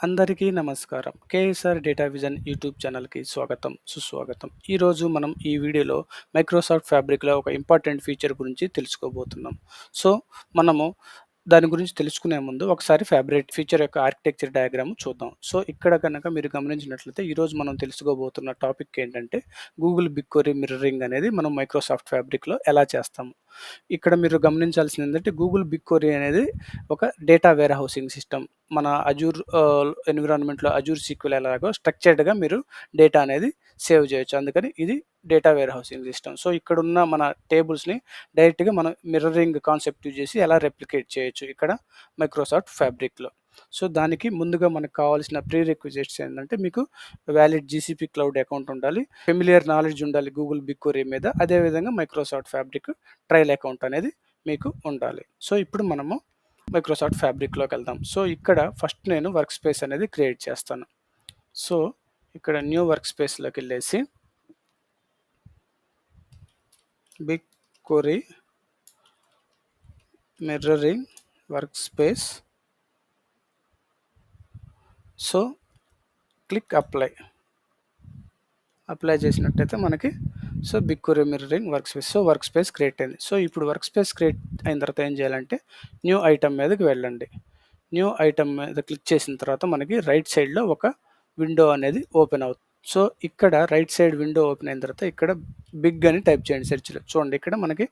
అందరికీ నమస్కారం. KSR data vision YouTube ఛానల్‌కి స్వాగతం, సుస్వాగతం. ఈరోజు మనం ఈ వీడియోలో మైక్రోసాఫ్ట్ ఫ్యాబ్రిక్‌లో ఒక ఇంపార్టెంట్ ఫీచర్ గురించి తెలుసుకోబోతున్నాం. సో, మనము దాని గురించి తెలుసుకునే ముందు ఒకసారి ఫ్యాబ్రిక్ ఫీచర్ యొక్క ఆర్కిటెక్చర్ డయాగ్రామ్ చూద్దాం. సో, ఇక్కడ కనుక మీరు గమనించినట్లయితే ఈరోజు మనం తెలుసుకోబోతున్న టాపిక్ ఏంటంటే గూగుల్ బిక్వరీ మిర్రరింగ్ అనేది మనం మైక్రోసాఫ్ట్ ఫ్యాబ్రిక్‌లో ఎలా చేస్తాము. ఇక్కడ మీరు గమనించాల్సింది ఏంటంటే గూగుల్ బిక్వరీ అనేది ఒక డేటా వేర్ హౌసింగ్ సిస్టమ్. మన అజూర్ ఎన్విరాన్మెంట్‌లో అజూర్ సీక్వెల్ ఎలాగో స్ట్రక్చర్డ్‌గా మీరు డేటా అనేది సేవ్ చేయొచ్చు. అందుకని ఇది data warehousing system. So, ఇక్కడ ఉన్న మన టేబుల్స్‌ని డైరెక్ట్‌గా మనం మిర్రరింగ్ కాన్సెప్ట్ యూజ్ చేసి ఎలా రెప్లికేట్ చేయొచ్చు ఇక్కడ మైక్రోసాఫ్ట్ ఫ్యాబ్రిక్‌లో. సో, దానికి ముందుగా మనకు కావాల్సిన ప్రీ రిక్విజిట్స్ ఏంటంటే మీకు వ్యాలిడ్ జీసీపీ క్లౌడ్ అకౌంట్ ఉండాలి. ఫెమిలియర్ నాలెడ్జ్ ఉండాలి గూగుల్ బిక్వరీ మీద. అదే విధంగా మైక్రోసాఫ్ట్ ఫ్యాబ్రిక్ ట్రయల్ అకౌంట్ అనేది మీకు ఉండాలి. సో, ఇప్పుడు మనము మైక్రోసాఫ్ట్ ఫ్యాబ్రిక్‌లోకెళ్దాం. సో, ఇక్కడ ఫస్ట్ నేను వర్క్ స్పేస్ అనేది క్రియేట్ చేస్తాను. సో, ఇక్కడ న్యూ వర్క్ స్పేస్లోకి వెళ్ళేసి BigQuery mirroring workspace so, click apply. Apply చేసినట్టయితే మనకి so, big BigQuery mirroring workspace. So, workspace create అయింది. సో, ఇప్పుడు వర్క్ స్పేస్ క్రియేట్ అయిన తర్వాత ఏం చేయాలంటే న్యూ ఐటమ్ మీదకి వెళ్ళండి. న్యూ ఐటమ్ మీద క్లిక్ చేసిన తర్వాత మనకి రైట్ సైడ్‌లో ఒక విండో అనేది ఓపెన్ అవుతుంది. సో, ఇక్కడ రైట్ సైడ్ విండో ఓపెన్ అయిన తర్వాత ఇక్కడ బిగ్ అని టైప్ చేయండి సెర్చ్‌లో. చూడండి ఇక్కడ మనకి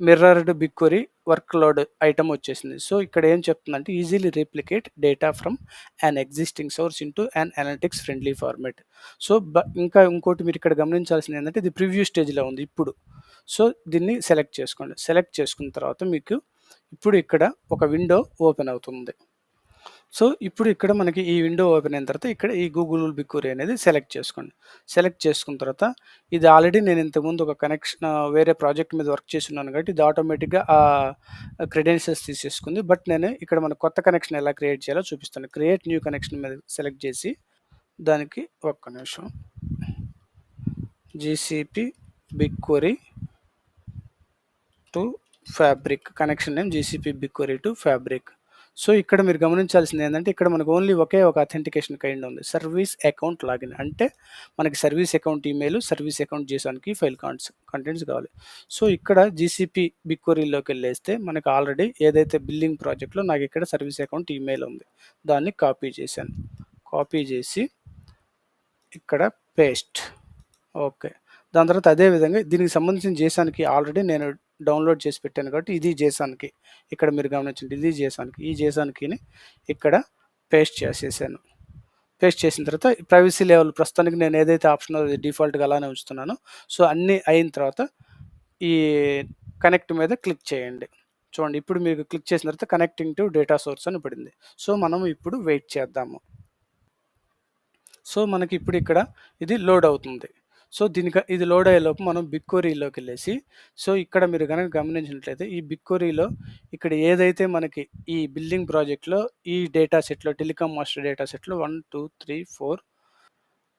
mirrored BigQuery workload item వచ్చేసింది. సో, ఇక్కడ ఏం చెప్తుందంటే easily replicate data from an existing source into an analytics friendly format so, బ ఇంకా ఇంకోటి మీరు ఇక్కడ గమనించాల్సింది ఏంటంటే ఇది ప్రివ్యూ స్టేజ్‌లో ఉంది ఇప్పుడు. సో, దీన్ని సెలెక్ట్ చేసుకోండి. సెలెక్ట్ చేసుకున్న తర్వాత మీకు ఇప్పుడు ఇక్కడ ఒక విండో ఓపెన్ అవుతుంది. సో, ఇప్పుడు ఇక్కడ మనకి ఈ విండో ఓపెన్ అయిన తర్వాత ఇక్కడ ఈ గూగుల్ బిగ్‌క్వెరీ అనేది సెలెక్ట్ చేసుకోండి. సెలెక్ట్ చేసుకున్న తర్వాత ఇది ఆల్రెడీ నేను ఇంతకుముందు ఒక కనెక్షన్ వేరే ప్రాజెక్ట్ మీద వర్క్ చేస్తున్నాను కాబట్టి ఇది ఆటోమేటిక్‌గా ఆ క్రెడెన్షియల్స్ తీసేసుకుంది. బట్ నేను ఇక్కడ మన కొత్త కనెక్షన్ ఎలా క్రియేట్ చేయాలో చూపిస్తాను. క్రియేట్ న్యూ కనెక్షన్ మీద సెలెక్ట్ చేసి దానికి ఒక్క నిమిషం. GCP BigQuery to fabric connection name GCP BigQuery to fabric. So, ఇక్కడ మీరు గమనించాల్సింది ఏంటంటే ఇక్కడ మనకు ఓన్లీ ఒకే ఒక అథెంటికేషన్ కైండ్ ఉంది. సర్వీస్ అకౌంట్ లాగిన్ అంటే మనకి service account email, service account చేసానికి file కాంట్స్ కంటెంట్స్ కావాలి. సో, ఇక్కడ జీసీపీ వెళ్ళేస్తే మనకు ఆల్రెడీ ఏదైతే బిల్లింగ్ ప్రాజెక్ట్‌లో నాకు ఇక్కడ సర్వీస్ అకౌంట్ ఈమెయిల్ ఉంది. దాన్ని కాపీ చేశాను. కాపీ చేసి ఇక్కడ పేస్ట్. ఓకే. దాని తర్వాత అదే విధంగా దీనికి సంబంధించిన జేసానికి ఆల్రెడీ నేను డౌన్‌లోడ్ చేసి పెట్టాను కాబట్టి ఇది జేసాన్కి ఇక్కడ మీరు గమనించండి ఇది జేసాన్కి ఈ జేసాన్కిని ఇక్కడ పేస్ట్ చేసేసాను. పేస్ట్ చేసిన తర్వాత ప్రైవసీ లెవెల్ ప్రస్తుతానికి నేను ఏదైతే ఆప్షన్ అది డిఫాల్ట్‌గా అలానే ఉంచుతున్నానో సో, అన్నీ అయిన తర్వాత ఈ కనెక్ట్ మీద క్లిక్ చేయండి. చూడండి ఇప్పుడు మీకు క్లిక్ చేసిన తర్వాత కనెక్టింగ్ టు డేటా సోర్స్ అని పడింది. సో, మనం ఇప్పుడు వెయిట్ చేద్దాము. సో, మనకి ఇప్పుడు ఇక్కడ ఇది లోడ్ అవుతుంది. సో, దీనికి ఇది లోడ్ అయ్యేలోపు మనం బిగ్‌క్వెరీలోకెళ్ళేసి సో, ఇక్కడ మీరు కనుక గమనించినట్లయితే ఈ బిక్కోరీలో ఇక్కడ ఏదైతే మనకి ఈ బిల్డింగ్ ప్రాజెక్ట్‌లో ఈ డేటా సెట్‌లో టెలికామ్ మాస్టర్ డేటా సెట్‌లో 1, 2, 3, 4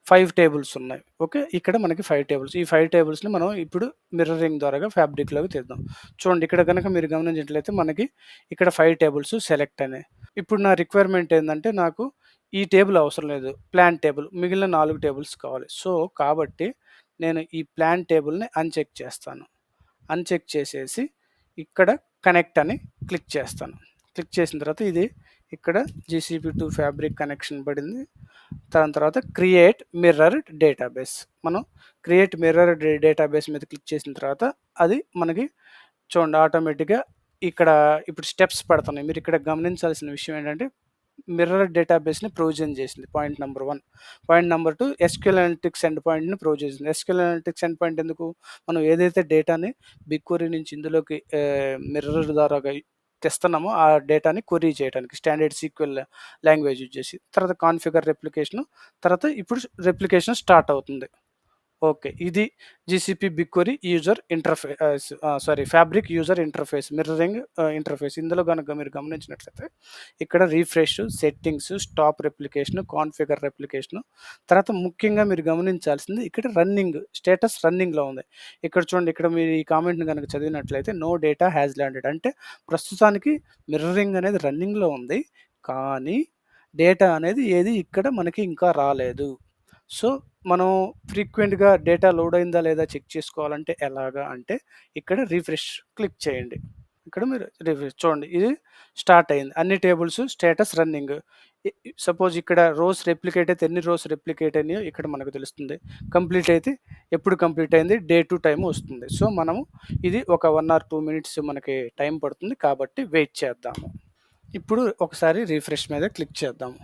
5 టేబుల్స్ ఉన్నాయి. ఓకే. ఇక్కడ మనకి ఫైవ్ టేబుల్స్. ఈ ఫైవ్ టేబుల్స్‌ని మనం ఇప్పుడు మిర్రరింగ్ ద్వారాగా ఫ్యాబ్రిక్‌లోకి తీద్దాం. చూడండి ఇక్కడ కనుక మీరు గమనించినట్లయితే మనకి ఇక్కడ ఫైవ్ టేబుల్స్ సెలెక్ట్ అయినాయి. ఇప్పుడు నా రిక్వైర్మెంట్ ఏంటంటే నాకు ఈ టేబుల్ అవసరం లేదు. ప్లాన్ టేబుల్ మిగిలిన నాలుగు టేబుల్స్ కావాలి. సో, కాబట్టి నేను ఈ ప్లాన్ టేబుల్‌ని అన్‌చెక్ చేస్తాను. అన్‌చెక్ చేసేసి ఇక్కడ కనెక్ట్ అని క్లిక్ చేస్తాను. క్లిక్ చేసిన తర్వాత ఇది ఇక్కడ జీసీపీ టు ఫ్యాబ్రిక్ కనెక్షన్ పడింది. దాని తర్వాత క్రియేట్ మిర్రర్ డేటాబేస్. మనం క్రియేట్ మిర్రర్ డేటాబేస్ మీద క్లిక్ చేసిన తర్వాత అది మనకి చూడండి ఆటోమేటిక్‌గా ఇక్కడ ఇప్పుడు స్టెప్స్ పడుతున్నాయి. మీరు ఇక్కడ గమనించాల్సిన విషయం ఏంటంటే మిర్రర్ డేటాబేస్‌ని ప్రొవిజన్ చేసింది. Point number one point number two SQL analytics end పాయింట్‌ని ప్రొవ్ చేసింది. ఎస్క్యూల్ అనలిటిక్స్ ఎండ్ పాయింట్ ఎందుకు? మనం ఏదైతే డేటాని బిగ్‌క్వెరీ నుంచి ఇందులోకి మిర్రర్ ద్వారాగా తెస్తున్నామో ఆ డేటాని క్వరీ చేయడానికి స్టాండర్డ్ సీక్వెల్ లాంగ్వేజ్ యూజ్ చేసి. తర్వాత కాన్ఫిగర్ రెప్లికేషను తర్వాత ఇప్పుడు రెప్లికేషన్ స్టార్ట్ అవుతుంది. ఓకే. ఇది GCP BigQuery user interface sorry Fabric user interface mirroring interface ఇందులో గనక మీరు గమనించినట్లయితే ఇక్కడ refresh settings, stop replication, configure replication తర్వాత ముఖ్యంగా మీరు గమనించాల్సింది ఇక్కడ రన్నింగ్ స్టేటస్ రన్నింగ్‌లో ఉంది. ఇక్కడ చూడండి ఇక్కడ మీరు ఈ కామెంట్‌ని గనక చదివినట్లయితే నో డేటా హ్యాజ్ ల్యాండెడ్ అంటే ప్రస్తుతానికి మిర్రరింగ్ అనేది రన్నింగ్‌లో ఉంది. కానీ డేటా అనేది ఏది ఇక్కడ మనకి ఇంకా రాలేదు. సో, మనం ఫ్రీక్వెంట్‌గా డేటా లోడ్ అయిందా లేదా చెక్ చేసుకోవాలంటే ఎలాగా అంటే ఇక్కడ రిఫ్రెష్ క్లిక్ చేయండి. ఇక్కడ మీరు రిఫ్రెష్ చూడండి ఇది స్టార్ట్ అయింది. అన్ని టేబుల్స్ స్టేటస్ రన్నింగ్. ఇ ఇ సపోజ్ ఇక్కడ రోస్ రెప్లికేట్ అయితే ఎన్ని రోస్ రెప్లికేట్ అయినాయో ఇక్కడ మనకు తెలుస్తుంది. కంప్లీట్ అయితే ఎప్పుడు కంప్లీట్ అయింది డే టు టైమ్ వస్తుంది. సో, మనము ఇది ఒక 1 ఆర్ 2 మినిట్స్ మనకి టైం పడుతుంది కాబట్టి వెయిట్ చేద్దాము. ఇప్పుడు ఒకసారి రిఫ్రెష్ మీద క్లిక్ చేద్దాము.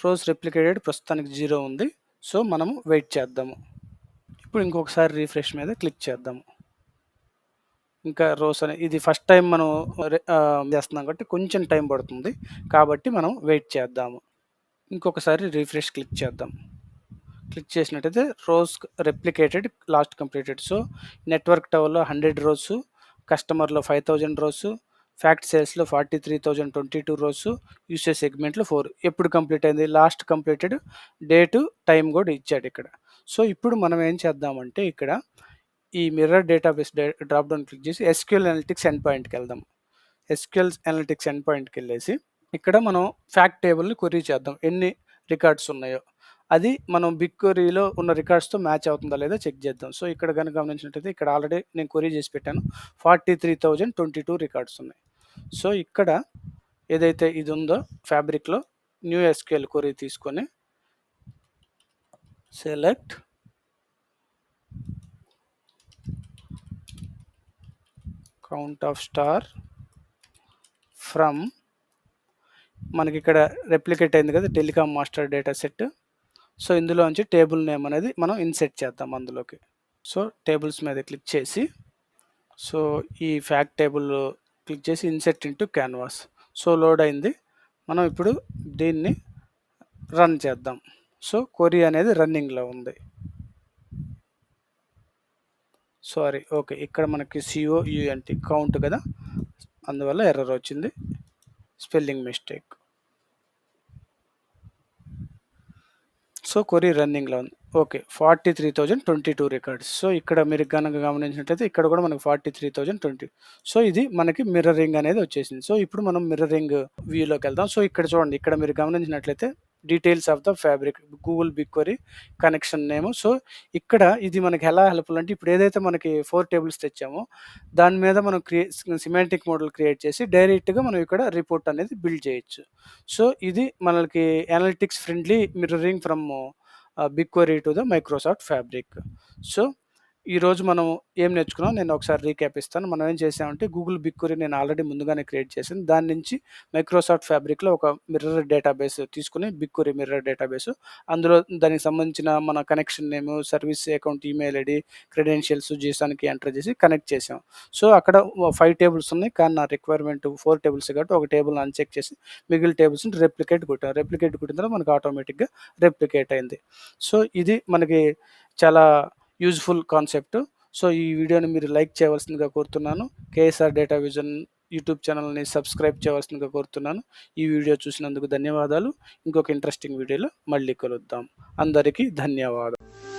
రోస్ రెప్లికేటెడ్ ప్రస్తుతానికి 0 ఉంది. సో, మనము వెయిట్ చేద్దాము. ఇప్పుడు ఇంకొకసారి రీఫ్రెష్ మీద క్లిక్ చేద్దాము. ఇంకా రోస్ అనే ఇది ఫస్ట్ టైం మనం చేస్తున్నాం కాబట్టి కొంచెం టైం పడుతుంది. కాబట్టి మనం వెయిట్ చేద్దాము. ఇంకొకసారి రీఫ్రెష్ క్లిక్ చేద్దాం. క్లిక్ చేసినట్టయితే rows replicated last completed. So, network టవర్‌లో 100 rows, కస్టమర్‌లో 5000 రోస్, ఫ్యాక్ట్ సేల్స్‌లో 43,022 రోస్, యూసే సెగ్మెంట్‌లో ఫోర్ ఎప్పుడు కంప్లీట్ అయింది? లాస్ట్ కంప్లీటెడ్ డేటు, టైం కూడా ఇచ్చాడు ఇక్కడ. సో, ఇప్పుడు మనం ఏం చేద్దామంటే ఇక్కడ ఈ మిర్రర్ డేటాబేస్ డే డ్రాప్ డౌన్ క్లిక్ చేసి ఎస్‌క్యూఎల్ అనలిటిక్స్ ఎండ్ పాయింట్‌కెళ్దాం. ఎస్‌క్యూఎల్ అనలిటిక్స్ ఎండ్ పాయింట్‌కెళ్ళేసి ఇక్కడ మనం ఫ్యాక్ట్ టేబుల్‌ని క్వరీ చేద్దాం. ఎన్ని రికార్డ్స్ ఉన్నాయో. అది మనం బిగ్ క్వరీలో ఉన్న రికార్డ్స్‌తో మ్యాచ్ అవుతుందా లేదా చెక్ చేద్దాం. సో, ఇక్కడ కనుక గమనించినట్టయితే ఇక్కడ ఆల్రెడీ నేను క్వరీ చేసి పెట్టాను. 43,022 రికార్డ్స్ ఉన్నాయి. సో, ఇక్కడ ఏదైతే ఇది ఉందో ఫ్యాబ్రిక్‌లో న్యూ ఎస్‌క్యూఎల్ కొరి తీసుకొని select count of star from మనకి ఇక్కడ రెప్లికేట్ అయింది కదా! Telecom master data set. So, ఇందులోంచి టేబుల్ నేమ్ అనేది మనం ఇన్సెట్ చేద్దాం అందులోకి. సో, టేబుల్స్ మీద క్లిక్ చేసి సో, ఈ ఫ్యాక్ట్ టేబుల్ క్లిక్ చేసి insert into canvas. So, load అయింది. మనం ఇప్పుడు దీన్ని రన్ చేద్దాం. సో, కొరీ అనేది రన్నింగ్‌లో ఉంది. Sorry okay. ఇక్కడ మనకి C O U N T count కదా! అందువల్ల ఎర్రర్ వచ్చింది. Spelling mistake. సో, కొరీ రన్నింగ్‌లో ఉంది. ఓకే. 43,022 రికార్డ్స్. సో, ఇక్కడ మీరు గనక గమనించినట్లయితే ఇక్కడ కూడా మనకు 43,020 సో, ఇది మనకి మిర్రరింగ్ అనేది వచ్చేసింది. సో, ఇప్పుడు మనం మిర్రరింగ్ వ్యూలోకి వెళ్దాం సో, ఇక్కడ చూడండి ఇక్కడ మీరు గమనించినట్లయితే details of the fabric Google BigQuery connection name. So, ఇక్కడ ఇది మనకి ఎలా హెల్ప్‌ఫుల్ అంటే ఇప్పుడు ఏదైతే మనకి ఫోర్ టేబుల్స్ తెచ్చామో దాని మీద మనం క్రియే సిమాంటిక్ మోడల్ క్రియేట్ చేసి డైరెక్ట్‌గా మనం ఇక్కడ రిపోర్ట్ అనేది బిల్డ్ చేయొచ్చు. సో, ఇది మనకి analytics friendly mirroring from BigQuery to the Microsoft fabric. So, ఈరోజు మనం ఏం నేర్చుకున్నాం నేను ఒకసారి రీక్యాప్ ఇస్తాను. మనం ఏం చేసామంటే గూగుల్ బిగ్ క్వెరీ నేను ఆల్రెడీ ముందుగానే క్రియేట్ చేసింది దాని నుంచి మైక్రోసాఫ్ట్ ఫ్యాబ్రిక్‌లో ఒక మిర్రర్ డేటాబేస్ తీసుకొని బిగ్ మిర్రర్ డేటాబేస్ అందులో దానికి సంబంధించిన మన connection name, service account email ID credentials జీసానికి enter చేసి కనెక్ట్ చేసాం. సో, అక్కడ ఫైవ్ టేబుల్స్ ఉన్నాయి. కానీ నా రిక్వైర్మెంట్ ఫోర్ టేబుల్స్ కాబట్టి ఒక టేబుల్ అన్‌చెక్ చేసి మిగిలిన టేబుల్స్‌ని రెప్లికేట్ కొట్టాం. రెప్లికేట్ కొట్టిన తర్వాత మనకు ఆటోమేటిక్‌గా రెప్లికేట్ అయింది. సో, ఇది మనకి చాలా యూజ్‌ఫుల్ కాన్సెప్ట్. సో, ఈ వీడియోని మీరు లైక్ చేయవలసిందిగా కోరుతున్నాను. కేఎస్ఆర్ డేటా విజన్ యూట్యూబ్ ఛానల్‌ని సబ్స్క్రైబ్ చేయవలసిందిగా కోరుతున్నాను. ఈ వీడియో చూసినందుకు ధన్యవాదాలు. ఇంకొక ఇంట్రెస్టింగ్ వీడియోలో మళ్ళీ కలుద్దాం. అందరికీ ధన్యవాదాలు.